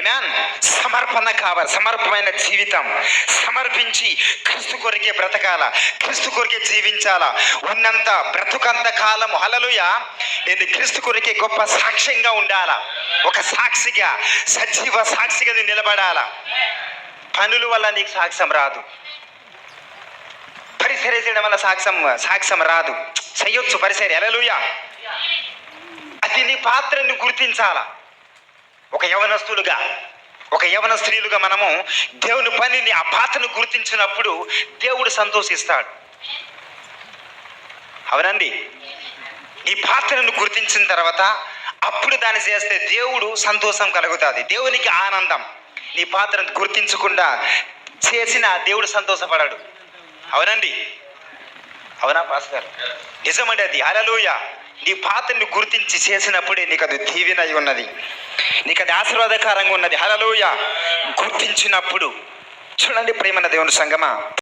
ఏమాన్ సమర్పణ కావాలి సమర్పమైన జీవితం. సమర్పించి క్రీస్తు కొరికే బ్రతకాల క్రీస్తు కొరికే జీవించాలా? ఉన్నంత బ్రతుకంత కాలం హలలుయ నేను క్రీస్తు కొరికే గొప్ప సాక్ష్యంగా ఉండాలా? ఒక సాక్షిగా సజీవ సాక్షిగా నేను నిలబడాలా? పనుల వల్ల నీకు సాక్ష్యం రాదు. పరిసర చేయడం వల్ల సాక్ష్యం సాక్ష్యం రాదు. చెయ్యొచ్చు పరిసర ఎలలుయా అది నీ పాత్రను గుర్తించాలా? ఒక యవనస్తులుగా ఒక యవన స్త్రీలుగా మనము దేవుని పనిని ఆ పాత్రను గుర్తించినప్పుడు దేవుడు సంతోషిస్తాడు. అవునండి? ఈ పాత్రను గుర్తించిన తర్వాత అప్పుడు దాన్ని చేస్తే దేవుడు సంతోషం కలుగుతుంది. దేవునికి ఆనందం. నీ పాత్రను గుర్తించకుండా చేసిన దేవుడు సంతోషపడాడు. అవునండి? అవునా పాస్ గారు నిజమండి అది. అలలోయ నీ పాత్రని గుర్తించి చేసినప్పుడే నీకు అది దీవెన అయి ఉన్నది. నీకు అది ఆశీర్వాదకరంగా ఉన్నది. హలలోయ గుర్తించినప్పుడు. చూడండి ప్రేమన్న దేవుని సంగమా.